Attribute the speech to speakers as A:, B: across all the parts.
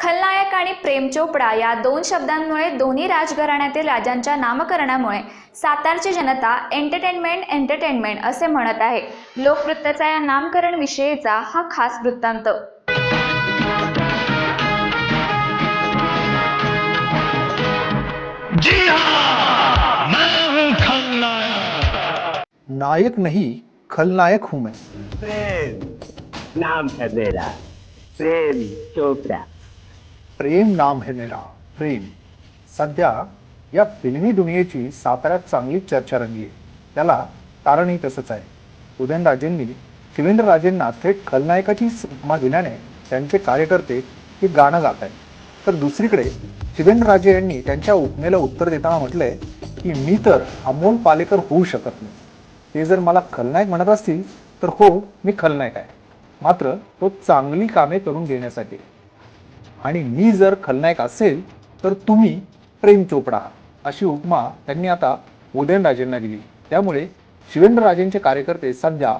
A: खलनायक आणि प्रेम चोपडा या दोन शब्दांमुळे दोन्ही राजघराण्यातील राजांच्या नामकरणामुळे सातारची जनता एंटरटेनमेंट एंटरटेनमेंट असे म्हणत आहे. लोकवृत्ताचा या नामकरण विषयीचा हा खास वृत्तांत.
B: जी हाँ मैं हूँ खलनायक
C: नायक नहीं खलनायक हूं मैं।
D: प्रेम। नाम है मेरा। प्रेम चोपड़ा।
C: प्रेम नाम है मेरा प्रेम। सध्या या फिल्मी दुनियेची साताऱ्यात चांगली चर्चा रंगली आहे. त्याला कारणही तसंच आहे. उदयनराजेंनी शिवेंद्रराजेंना थेट खलनायकाची उपमा दिल्याने त्यांचे कार्यकर्ते हे गाणं गात आहेत. तर दुसरीकडे शिवेंद्रराजे यांनी त्यांच्या उपमेला उत्तर देताना म्हटलंय की मी तर अमोल पालेकर होऊ शकत नाही. ते जर मला खलनायक म्हणत असतील तर हो मी खलनायक आहे. मात्र तो चांगली कामे करून घेण्यासाठी आणि मी जर खलनायक असेल तर तुम्ही प्रेम चोपडा. अशी उपमा त्यांनी आता उदयनराजेंना दिली. त्यामुळे शिवेंद्रराजेंचे कार्यकर्ते सध्या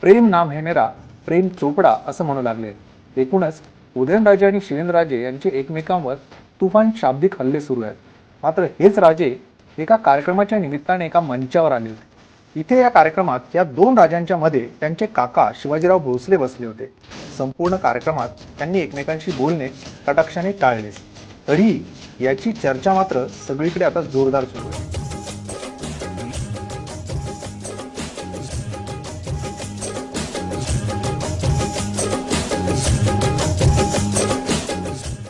C: प्रेम नाम हेनेरा प्रेम चोपडा असं म्हणू लागले. एकूणच उदयनराजे आणि शिवेंद्रराजे यांचे एकमेकांवर तुफान शाब्दिक हल्ले सुरू आहेत. मात्र हेच राजे एका कार्यक्रमाच्या निमित्ताने एका मंचावर आले होते. इथे या कार्यक्रमात या दोन राजांच्या मध्ये त्यांचे काका शिवाजीराव भोसले बसले होते. संपूर्ण कार्यक्रमात त्यांनी एकमेकांशी बोलणे कटाक्षाने टाळले. तरीही याची चर्चा मात्र सगळीकडे आता जोरदार सुरू आहे.